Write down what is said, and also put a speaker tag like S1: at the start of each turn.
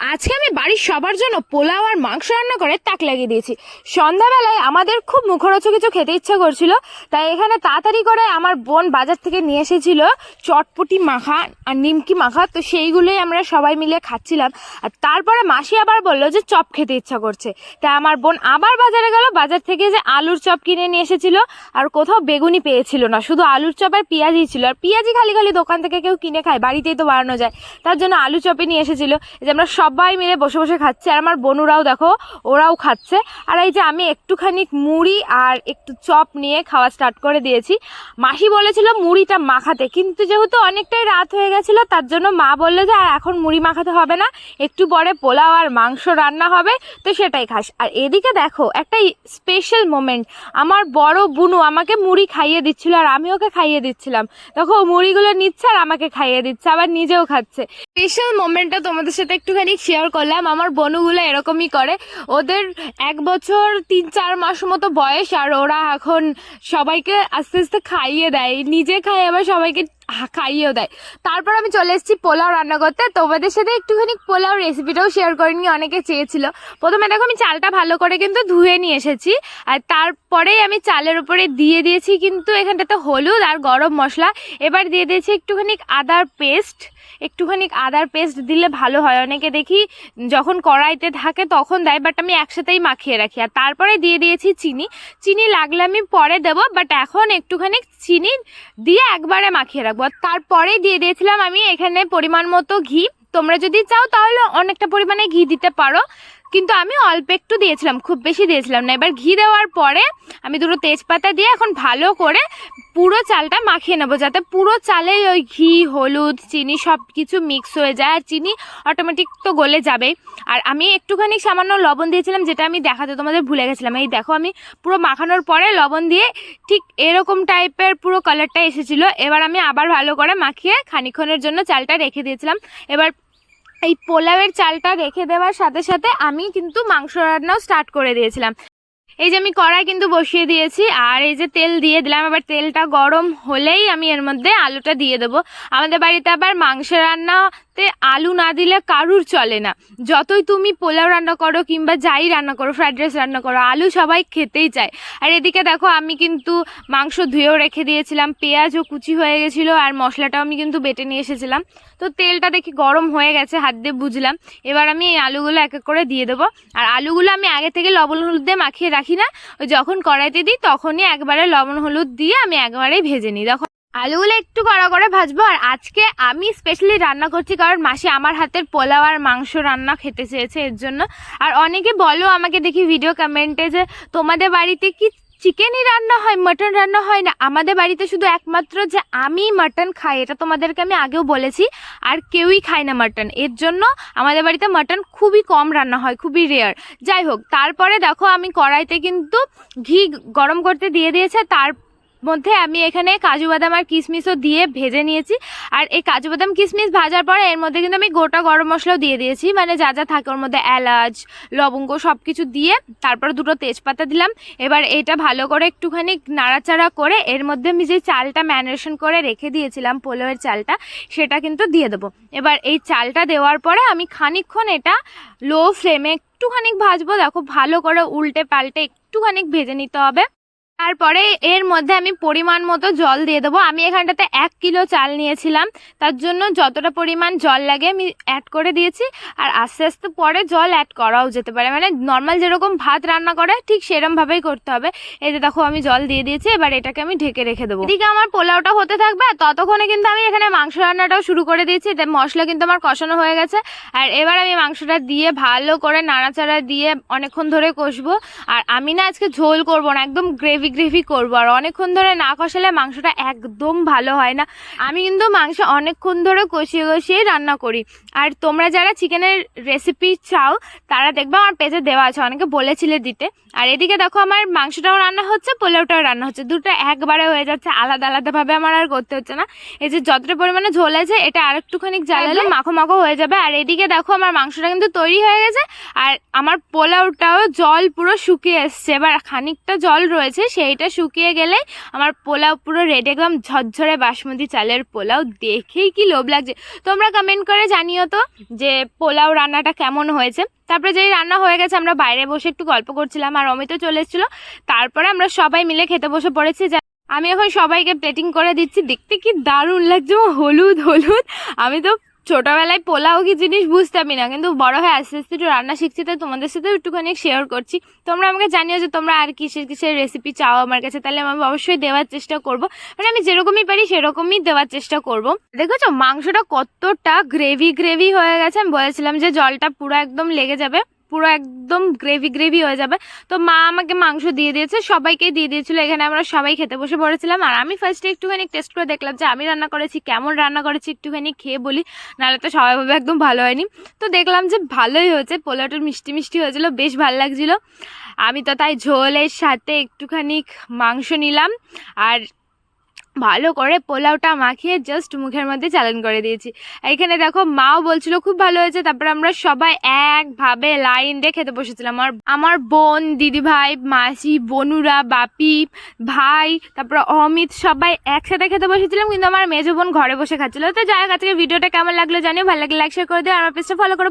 S1: আজকে আমি বাড়ির সবার জন্য পোলাও আর মাংস রান্না করে তাক লাগিয়ে দিয়েছি। সন্ধ্যাবেলায় আমাদের খুব মুখরোচক কিছু খেতে ইচ্ছা করছিল, তাই এখানে তাড়াতাড়ি করে আমার বোন বাজার থেকে নিয়ে এসেছিল চটপটি মাখা আর নিমকি মাখা, তো সেইগুলোই আমরা সবাই মিলে খাচ্ছিলাম। আর তারপরে মাসি আবার বলল যে চপ খেতে ইচ্ছা করছে। তাই আমার বোন আবার বাজারে গেল, বাজার থেকে যে আলুর চপ কিনে নিয়ে এসেছিল আর কোথাও বেগুনি পেয়েছিল না, শুধু আলুর চপ আর পেঁয়াজই ছিল। আর পেঁয়াজই খালি খালি দোকান থেকে কেউ কিনে খায়, বাড়িতেই তো বানানো যায়। তার জন্য আলু চপে নিয়ে এসেছিল যে আমরা সবাই মিলে বসে বসে খাচ্ছে। আর আমার বনুরাও দেখো, ওরাও খাচ্ছে। আর এই যে আমি একটুখানি মুড়ি আর একটু চপ নিয়ে খাওয়া স্টার্ট করে দিয়েছি। মাসি বলেছিল মুড়িটা মাখাতে, কিন্তু যেহেতু অনেকটাই রাত হয়ে গেছিল, তার জন্য মা বলল যে, আর এখন মুড়ি মাখাতে হবে না, একটু পরে পোলাও আর মাংস রান্না হবে, তো সেটাই খাস। আর এদিকে দেখো, একটা স্পেশাল মোমেন্ট আমার বড় বুনু আমাকে মুড়ি খাইয়ে দিচ্ছিল, আর আমি ওকে খাইয়ে দিচ্ছিলাম। দেখো মুড়িগুলো নিচ্ছে আর আমাকে খাইয়ে দিচ্ছে, আবার নিজেও খাচ্ছে। স্পেশাল মোমেন্টটা তোমাদের সাথে একটুখানি শেয়ার করলাম। আমার বনুগুলো এরকমই করে। ওদের এক বছর তিন, চার মাস মতো বয়স আর ওরা এখন সবাইকে আস্তে আস্তে খাইয়ে দেয়। নিজে খায়, আবার সবাইকে খাইয়েও দেয়। তারপর আমি চলে এসেছি পোলাও রান্না করতে তোমাদের সাথে একটুখানি পোলাও রেসিপিটাও শেয়ার করে নিয়ে অনেকে চেয়েছিল। প্রথমে দেখো আমি চালটা ভালো করে কিন্তু ধুয়ে নিয়ে এসেছি। আর তারপরেই আমি চালের উপরে দিয়ে দিয়েছি কিন্তু এখানটাতে হলুদ আর গরম মশলা। এবার দিয়ে দিয়েছি একটুখানি আদার পেস্ট একটুখানি আদার পেস্ট দিলে ভালো হয়। অনেকে দেখি যখন কড়াইতে থাকে তখন দেয় বাট আমি একসাথেই মাখিয়ে রাখি। আর তারপরে দিয়ে দিয়েছি চিনি। চিনি লাগলে আমি পরে দেবো বাট এখন একটুখানি চিনি দিয়ে একবারে মাখিয়ে রাখব। আর তারপরে দিয়ে দিয়েছিলাম আমি এখানে পরিমাণ মতো ঘি। তোমরা যদি চাও তাহলে অনেকটা পরিমাণে ঘি দিতে পারো। কিন্তু আমি অল্প একটু দিয়েছিলাম, খুব বেশি দিয়েছিলাম না। এবার ঘি দেওয়ার পরে আমি দুটো তেজপাতা দিয়ে এখন ভালো করে পুরো চালটা মাখিয়ে নেব, যাতে পুরো চালেই ওই ঘি, হলুদ, চিনি সব কিছু মিক্স হয়ে যায়, আর চিনি অটোমেটিক তো গলে যাবে আর আমি একটুখানি সামান্য লবণ দিয়েছিলাম, যেটা আমি দেখাতে তোমাদের ভুলে গেছিলাম। এই দেখো, আমি পুরো মাখানোর পরে লবণ দিয়ে ঠিক এরকম টাইপের পুরো কালারটা এসেছিল। এবার আমি আবার ভালো করে মাখিয়ে খানিক্ষণের জন্য চালটা রেখে দিয়েছিলাম। এবার এই পোলাওয়ের চালটা রেখে দেওয়ার সাথে সাথে আমি কিন্তু মাংস রান্নাও স্টার্ট করে দিয়েছিলাম। এই যে আমি কড়াই কিন্তু বসিয়ে দিয়েছি আর এই যে তেল দিয়ে দিলাম আবার তেলটা গরম হলেই আমি এর মধ্যে আলুটা দিয়ে দেবো। আমাদের বাড়িতে আবার মাংস রান্নাতে আলু না দিলে কারুর চলে না। যতই তুমি পোলাও রান্না করো কিংবা যাই রান্না করো, ফ্রাইড রাইস রান্না করো, আলু সবাই খেতেই চায়। আর এদিকে দেখো আমি কিন্তু মাংস ধুয়েও রেখে দিয়েছিলাম পেঁয়াজও কুচি হয়ে গেছিল আর মশলাটাও আমি কিন্তু বেটে নিয়ে এসেছিলাম। তো তেলটা দেখি গরম হয়ে গেছে, হাত দিয়ে বুঝলাম। এবার আমি এই আলুগুলো এক এক করে দিয়ে দেবো। আর আলুগুলো আমি আগে থেকে লবণ হলুদ দিয়ে মাখিয়ে রাখি না যখন কড়াইতে দিই তখনই একবারে লবণ হলুদ দিয়ে আমি একবারেই ভেজে নিই। দেখো আলুগুলো একটু কড়া করে ভাজবো, আর আজকে আমি স্পেশালি রান্না করছি কারণ মাসি আমার হাতের পোলাও আর মাংস রান্না খেতে চেয়েছে এর জন্য। আর অনেকে বলো আমাকে দেখি ভিডিও কমেন্টে যে, তোমাদের বাড়িতে কি চিকেনই রান্না হয় মাটন রান্না হয় না? আমাদের বাড়িতে শুধু একমাত্র যে আমি মাটন খাই, এটা তোমাদেরকে আমি আগেও বলেছি, আর কেউই খায় না মাটন এর জন্য আমাদের বাড়িতে মাটন খুবই কম রান্না হয়, খুবই রেয়ার যাই হোক, তারপরে দেখো আমি কড়াইতে কিন্তু ঘি গরম করতে দিয়ে দিয়েছে, তার মধ্যে আমি এখানে কাজু বাদাম আর কিশমিশও দিয়ে ভেজে নিয়েছি। আর এই কাজু বাদাম, কিশমিশ ভাজার পরে এর মধ্যে কিন্তু আমি গোটা গরম মশলাও দিয়ে দিয়েছি। মানে যা যা থাকে ওর মধ্যে এলাচ, লবঙ্গ সব কিছু দিয়ে তারপর দুটো তেজপাতা দিলাম। এবার এটা ভালো করে একটুখানি নাড়াচাড়া করে এর মধ্যে আমি যে চালটা ম্যারিনেশন করে রেখে দিয়েছিলাম পোলোয়ের চালটা, সেটা কিন্তু দিয়ে দেবো। এবার এই চালটা দেওয়ার পরে আমি খানিকক্ষণ এটা লো ফ্লেমে একটুখানি ভাজবো। দেখো ভালো করে উল্টে পাল্টে একটুখানি ভেজে নিতে হবে। তারপরে এর মধ্যে আমি পরিমাণ মতো জল দিয়ে দেবো। আমি এখানটাতে এক কিলো চাল নিয়েছিলাম। তার জন্য যতটা পরিমাণ জল লাগে আমি অ্যাড করে দিয়েছি। আর আস্তে আস্তে পরে জল অ্যাড করাও যেতে পারে। মানে নর্মাল যেরকম ভাত রান্না করে, ঠিক সেরমভাবেই করতে হবে। এই যে দেখো, আমি জল দিয়ে দিয়েছি, এবার এটাকে আমি ঢেকে রেখে দেবো। এদিকে আমার পোলাওটা হতে থাকবে, আর ততক্ষণে কিন্তু আমি এখানে মাংস রান্নাটাও শুরু করে দিয়েছি। তে মশলা কিন্তু আমার কষানো হয়ে গেছে। আর এবার আমি মাংসটা দিয়ে ভালো করে নাড়াচাড়া দিয়ে অনেকক্ষণ ধরে কষবো। আর আমি না আজকে ঝোল করব না, একদম গ্রেভি গ্রেভি গ্রেভি করব। আর অনেকক্ষণ ধরে না কষালে মাংসটা একদম ভালো হয় না। আমি কিন্তু মাংস অনেকক্ষণ ধরে কষিয়ে কষিয়ে রান্না করি। আর তোমরা যারা চিকেনের রেসিপি চাও তারা দেখবে আমার পেজে দেওয়া আছে। অনেকে বলেছিলে দিতে। আর এদিকে দেখো আমার মাংসটাও রান্না হচ্ছে পোলাওটাও রান্না হচ্ছে। দুটো একবারে হয়ে যাচ্ছে। আলাদা আলাদাভাবে আমার আর করতে হচ্ছে না। এই যে যতটা পরিমাণে ঝোল আছে এটা আর একটুখানি জ্বালালে মাখো মাখো হয়ে যাবে। আর এদিকে দেখো আমার মাংসটা কিন্তু তৈরি হয়ে গেছে। আর আমার পোলাওটাও জল পুরো শুকিয়ে এসছে। এবার খানিকটা জল রয়েছে সেইটা শুকিয়ে গেলে আমার পোলাও পুরো রেডি, একদম ঝরঝরে বাসমতি চালের পোলাও। দেখেই কি লোভ লাগছে। তোমরা কমেন্ট করে জানিও তো যে পোলাও রান্নাটা কেমন হয়েছে। তারপরে যেই রান্না হয়ে গেছে, আমরা বাইরে বসে একটু গল্প করছিলাম আর অমিতও চলে এসেছিল। তারপরে আমরা সবাই মিলে খেতে বসে পড়েছি। আমি এখন সবাইকে প্লেটিং করে দিচ্ছি। দেখতে কি দারুণ লাগছে। হলুদ হলুদ। আমি তো ছোটবেলায় পোলাও কি জিনিস বুঝতামই না, কিন্তু বড় হয়ে আস্তে আস্তে একটু রান্না শিখছি, তাই তোমাদের সাথেও একটুখানি শেয়ার করছি। তোমরা আমাকে জানিও যে তোমরা আর কিসের কিসের রেসিপি চাও আমার কাছে, তাহলে আমি অবশ্যই দেওয়ার চেষ্টা করব। মানে আমি যেরকমই পারি সেরকমই দেওয়ার চেষ্টা করব। দেখেছ, মাংসটা কতটা গ্রেভি গ্রেভি হয়ে গেছে, আমি বলেছিলাম যে জলটা পুরো একদম লেগে যাবে। পুরো একদম গ্রেভি গ্রেভি হয়ে যাবে। তো মা আমাকে মাংস দিয়ে দিয়েছে সবাইকে দিয়ে দিয়েছিল। এখানে আমরা সবাই খেতে বসে পড়েছিলাম। আর আমি ফার্স্টে একটুখানি টেস্ট করে দেখলাম যে আমি রান্না করেছি, কেমন রান্না করেছি একটুখানি খেয়ে বলি, নাহলে তো সবাই ভাবে একদম ভালো হয়নি। তো দেখলাম যে ভালোই হয়েছে, পোলাওটা মিষ্টি মিষ্টি হয়েছিল, বেশ ভালো লাগছিল। আমি তো তাই ঝোলের সাথে একটুখানি মাংস নিলাম। আর ভালো করে পোলাওটা মাখিয়ে জাস্ট মুখের মধ্যে চালান করে দিয়েছি। এখানে দেখো মাও বলছিল, খুব ভালো হয়েছে। তারপর আমরা সবাই একভাবে লাইন দিয়ে খেতে বসেছিলাম। আমার আমার বোন দিদি ভাই মাসি, বনুরা, বাপি, ভাই, তারপর অমিত সবাই একসাথে খেতে বসেছিলাম, কিন্তু আমার মেজো বোন ঘরে বসে খাচ্ছিল। তো যাই আজকে ভিডিওটা কেমন লাগল জানিও। ভালো লাগলে লাইক শেয়ার করে দিও। আমার পেজটা ফলো করো।